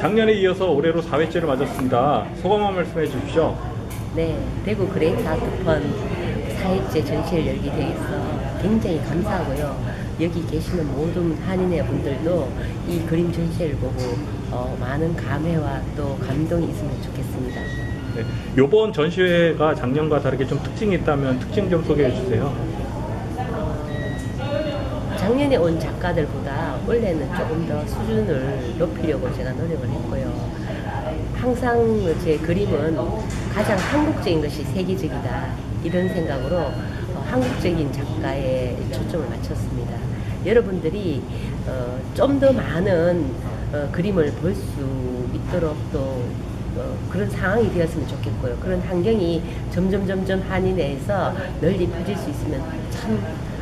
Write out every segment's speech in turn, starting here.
작년에 이어서 올해로 4회째를 맞았습니다. 소감 한 말씀해 주십시오. 네, 대구 그레이트 아트펀 4회째 전시를 열게 되어서 굉장히 감사하고요. 여기 계시는 모든 한인의 분들도 이 그림 전시를 보고 어, 많은 감회와 또 감동이 있으면 좋겠습니다. 네, 이번 전시회가 작년과 다르게 좀 특징이 있다면 특징 좀 소개해 주세요. 작년에 온 작가들 올해는 조금 더 수준을 높이려고 제가 노력을 했고요. 항상 제 그림은 가장 한국적인 것이 세계적이다. 이런 생각으로 어, 한국적인 작가에 초점을 맞췄습니다. 여러분들이 어, 좀더 많은 어, 그림을 볼 수 있도록 또 어, 그런 상황이 되었으면 좋겠고요. 그런 환경이 점점 점점 한인 내에서 널리 퍼질 수 있으면 참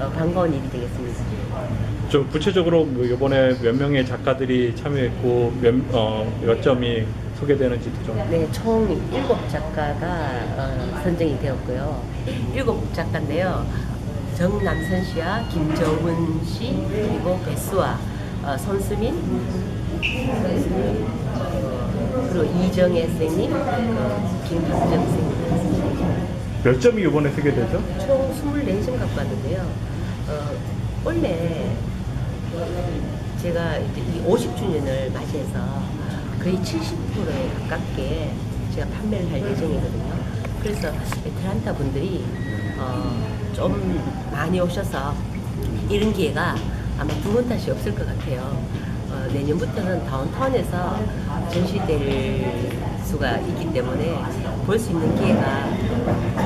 어, 반가운 일이 되겠습니다. 좀 구체적으로 뭐 이번에 몇 명의 작가들이 참여했고 몇, 어, 몇 점이 소개되는지도 좀. 네, 총 일곱 작가가 어, 선정이 되었고요. 일곱 작가인데요. 정남선 씨와 김정은 씨 그리고 배수와 어, 손수민 어, 그리고 이정혜 선생님, 어, 김학정 선생님 몇 점이 이번에 소개되죠? 총 24점 갖고 왔는데요. 어, 원래 제가 이 50주년을 맞이해서 거의 70%에 가깝게 제가 판매를 할 예정이거든요. 그래서 애틀란타 분들이 어, 좀 많이 오셔서 이런 기회가 아마 두 번 다시 없을 것 같아요. 어, 내년부터는 다운타운에서 전시될 수가 있기 때문에 볼 수 있는 기회가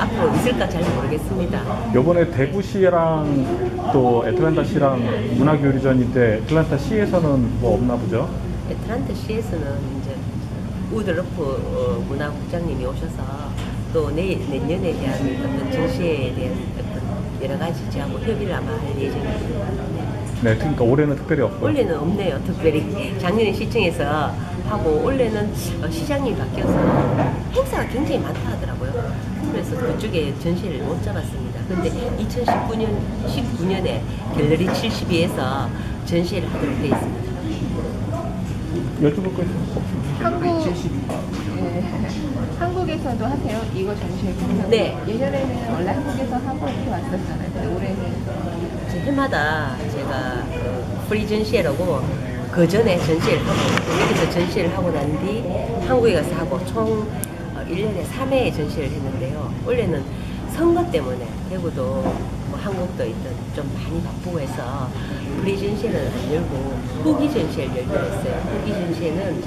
앞으로 있을까 잘 모르겠습니다. 이번에 대구시랑 또 애틀란타 시랑 문화교류전인데 애틀란타 시에서는 뭐 없나 보죠? 애틀란타 시에서는 이제 우드러프 어, 문화국장님이 오셔서 또 내, 내년에 대한 어떤 전시에 대한 어떤 여러 가지 저하고 협의를 아마 할 예정입니다. 네, 그러니까 올해는 특별히 없고. 올해는 없네요, 특별히. 작년에 시청에서 하고 올해는 어, 시장이 바뀌어서 행사가 굉장히 많다 하더라고요. 그래서 그쪽에 전시를 못 잡았습니다. 근데 2019년, 19년에 갤러리 72에서 전시를 하도록 되어 있습니다. 여쭤볼 거 있어요? 한국 예. 한국에서도 하세요? 이거 전시회 보면 네. 예전에는 원래 한국에서 하고 이렇게 왔었잖아요. 근데 올해는 제 해마다 제가 그 프리 전시회라고 그 전에 전시회를 하고 여기서 전시회를 하고 난 뒤 한국에 가서 하고 총 1년에 3회 전시회를 했는데요. 원래는 선거 때문에 대구도 뭐 한국도 있던 좀 많이 바쁘고 해서 프리 전시회는 안 열고 후기 전시회를 열기로 했어요. 후기 전시회는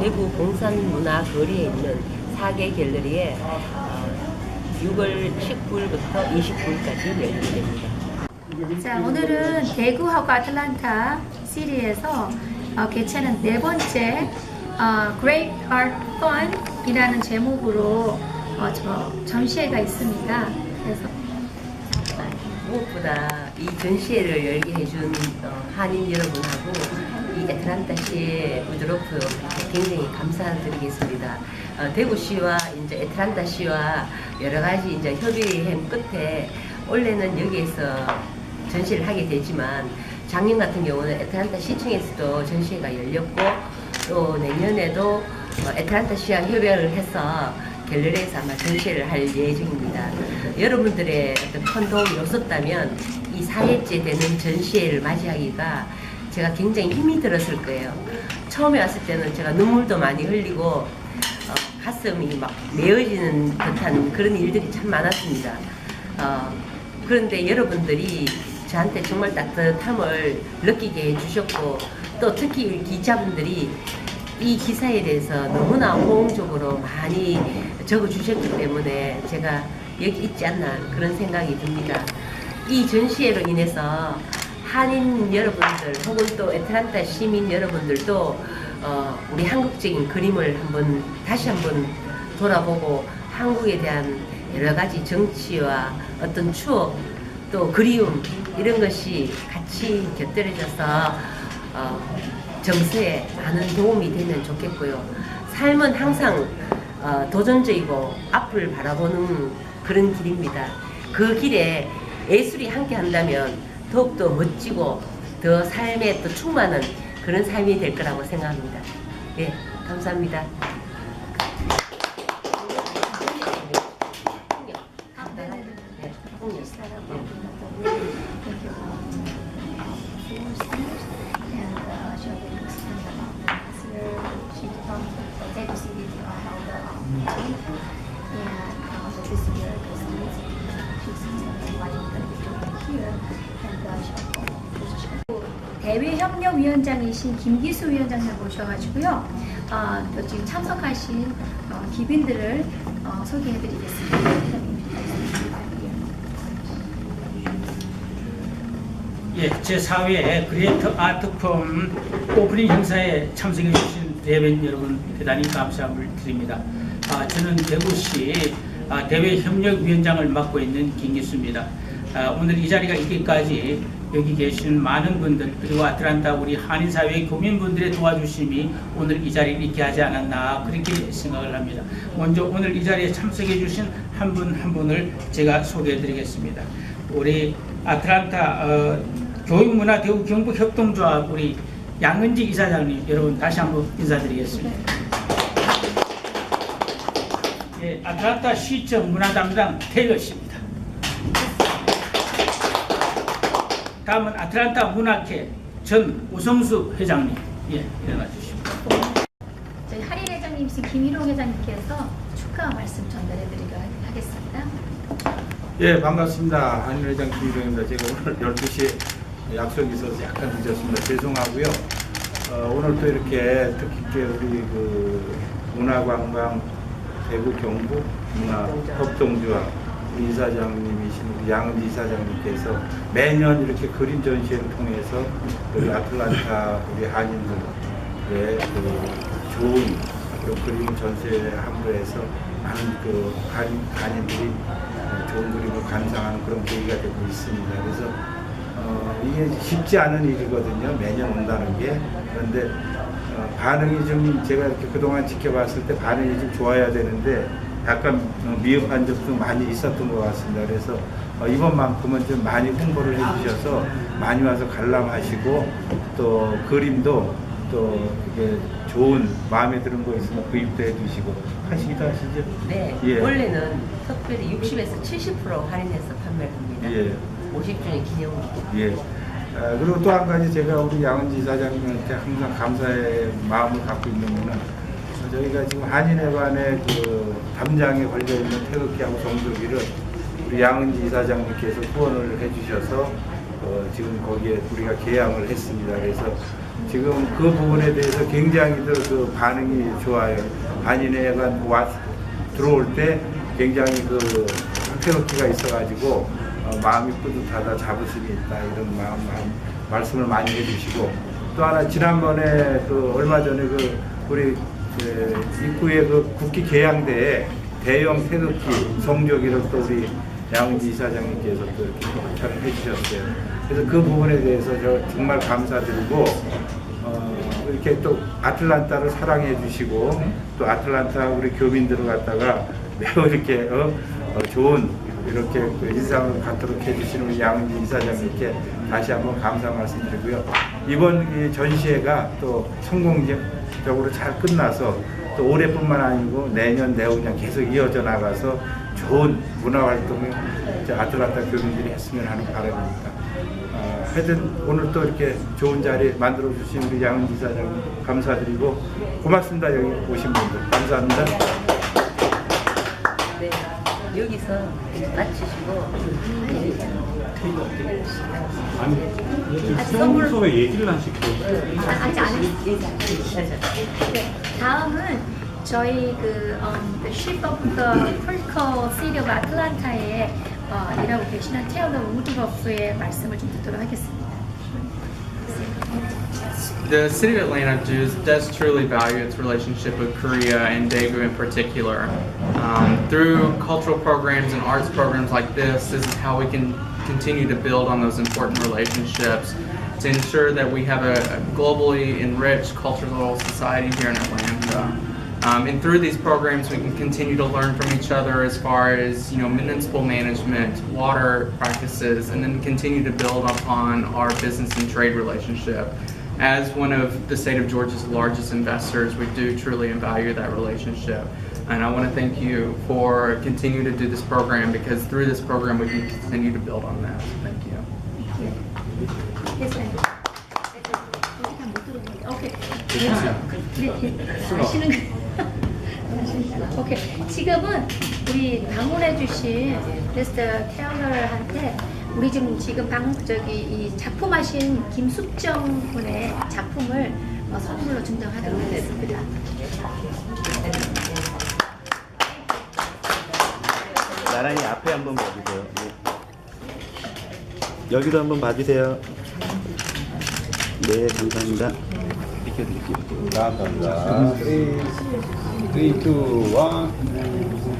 대구 봉산문화 거리에 있는 4개 갤러리에 어, 6월 19일부터 29일까지 열리게 됩니다. 자, 오늘은 대구하고 아틀란타 시리에서 어, 개최는 네 번째 어, Great Art Fun이라는 제목으로 어, 저 전시회가 있습니다. 그래서 무엇보다 이 전시회를 열게 해준 어, 한인 여러분하고 이 애틀란타시의 우드로프 굉장히 감사드리겠습니다. 어, 대구시와 이제 애틀란타시와 여러 가지 이제 협의한 끝에 원래는 여기에서 전시를 하게 되지만 작년 같은 경우는 애틀란타 시청에서도 전시회가 열렸고 또 내년에도 어, 애틀란타 시와 협약을 해서 갤러리에서 아마 전시회를 할 예정입니다. 여러분들의 어떤 큰 도움이 없었다면 이 4회째 되는 전시회를 맞이하기가 제가 굉장히 힘이 들었을 거예요. 처음에 왔을 때는 제가 눈물도 많이 흘리고 어, 가슴이 막 메어지는 듯한 그런 일들이 참 많았습니다. 어, 그런데 여러분들이 저한테 정말 따뜻함을 느끼게 해주셨고 또 특히 기자분들이 이 기사에 대해서 너무나 호응적으로 많이 적어주셨기 때문에 제가 여기 있지 않나 그런 생각이 듭니다. 이 전시회로 인해서 한인 여러분들 혹은 또 애틀란타 시민 여러분들도 어, 우리 한국적인 그림을 한번 다시 한번 돌아보고 한국에 대한 여러 가지 정치와 어떤 추억 또 그리움 이런 것이 같이 곁들여져서 어, 정서에 많은 도움이 되면 좋겠고요. 삶은 항상 어, 도전적이고 앞을 바라보는 그런 길입니다. 그 길에 예술이 함께 한다면 더욱더 멋지고 더 삶에 또 충만한 그런 삶이 될 거라고 생각합니다. 예, 감사합니다. 대외협력위원장이신 김기수 위원장님 모셔가지고요. 어, 또 지금 참석하신 어, 기빈들을 어, 소개해드리겠습니다. 예, 제4회 그레이트 아트콤 오프닝 행사에 참석해 주신 대변 여러분 대단히 감사함을 드립니다. 아, 저는 대구시 아, 대외협력위원장을 맡고 있는 김기수입니다. 아, 오늘 이 자리가 있기까지 여기 계신 많은 분들 그리고 아틀란타 우리 한인사회 교민분들의 도와주심이 오늘 이 자리를 있게 하지 않았나 그렇게 생각을 합니다. 먼저 오늘 이 자리에 참석해 주신 한 분한 분을 제가 소개해 드리겠습니다. 우리 아틀란타 어, 교육문화 대우 경북협동조합 우리 양은지 이사장님 여러분 다시 한번 인사드리겠습니다. 예, 아틀란타 시청 문화 담당 태거 씨입니 다. 다음은 아틀란타 문학회 전 우성수 회장님 예, 일어나 주시고 저희 할인 회장님이신 김일호 회장님께서 축하 말씀 전달해드리도록 하겠습니다. 예, 반갑습니다. 한일회장 김일영입니다. 제가 오늘 12시에 약속이 있어서 약간 늦었습니다. 죄송하고요. 어, 오늘 또 이렇게 뜻깊게 우리 그 문화관광 대구 경북 문화 협동조합 우리 이사장님이신 우리 양은지 이사장님께서 매년 이렇게 그림 전시회를 통해서 우리 아틀란타 우리 한인들의 그 좋은 그 그림 전시회 함으로 해서 많은 그 한인, 한인들이 어, 좋은 그림을 감상하는 그런 계기가 되고 있습니다. 그래서 어, 이게 쉽지 않은 일이거든요. 매년 온다는 게. 그런데 어, 반응이 좀 제가 이렇게 그동안 지켜봤을 때 반응이 좀 좋아야 되는데 약간 어, 미흡한 점도 많이 있었던 것 같습니다. 그래서 어, 이번만큼은 좀 많이 홍보를 해주셔서 많이 와서 관람하시고 또 그림도 또 이게 좋은 마음에 드는 거 있으면 구입도 해주시고 하시기도 하시죠. 네, 예. 원래는 특별히 60에서 70% 할인해서 판매를 합니다. 예. 50주년 기념으로. 예. 아, 그리고 또 한 가지 제가 우리 양은지 사장님한테 항상 감사의 마음을 갖고 있는 거는 저희가 지금 한인회관의 그 담장에 걸려 있는 태극기하고 정조기를 우리 양은지 이사장님께서 후원을 해주셔서 어, 지금 거기에 우리가 개양을 했습니다. 그래서 지금 그 부분에 대해서 굉장히들 그 반응이 좋아요. 한인회관 와 들어올 때 굉장히 그 태극기가 있어가지고 어, 마음이 뿌듯하다, 자부심이 있다 이런 마음, 마음 말씀을 많이 해주시고 또 하나 지난번에 그 얼마 전에 그 우리 그 입구에 그 국기 개양대에 대형 태극기 성조기를 또 우리 양은지 이사장님께서 또 이렇게 협찬을 해주셨어요. 그래서 그 부분에 대해서 저 정말 감사드리고 어, 이렇게 또 아틀란타를 사랑해 주시고 또 아틀란타 우리 교민들을 갖다가 매우 이렇게 어, 어, 좋은 이렇게 그 인상을 갖도록 해주시는 우리 양은지 이사장님께 다시 한번 감사 말씀드리고요. 이번 이 전시회가 또 성공적 으로 잘 끝나서 또 올해뿐만 아니고 내년 내후년 계속 이어져 나가서 좋은 문화 활동을 아틀란타 교민들이 했으면 하는 바람입니다. 어, 하여튼 오늘 또 이렇게 좋은 자리 만들어 주신 우리 양은 이사장님 감사드리고 고맙습니다 여기 오신 분들 감사합니다. 네, 여기서 마치시고 아니, 아, 선물- 평소에 얘기를 안 시켜. 아직 안 했어요. 인사하셨죠. 네, 다음은 저희 그 um, the Chief of the Political City of Atlanta에 어, 일하고 계시는 테일러 우드러프의 말씀을 좀 듣도록 하겠습니다. The city of Atlanta does, does truly value its relationship with Korea and Daegu in particular. Um, through cultural programs and arts programs like this, this is how we can continue to build on those important relationships to ensure that we have a, a globally enriched cultural society here in Atlanta. Um, and through these programs, we can continue to learn from each other as far as you know municipal management, water practices, and then continue to build upon our business and trade relationship. as one of the state of Georgia's largest investors, we do truly value that relationship. And I want to thank you for continuing to do this program because through this program we can continue to build on that. Thank you. 오케이. 네, 네. 지금은 우리 방문해 주신 미스터 테일러한테 우리 지금 지금 방 저기 이 작품하신 김숙정 분의 작품을 어, 선물로 증정하도록 하겠습니다. 나란히 앞에 한번 봐주세요. 네. 여기도 한번 봐주세요. 네, 감사합니다. 비켜드릴게요. 감사합니다. 3, 2, 1.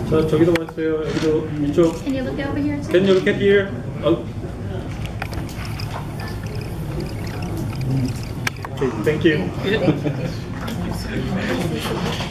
저 저기도 봤어요. 여기도 이쪽. Can you look over here? Can you look at here? Oh. Okay, thank you.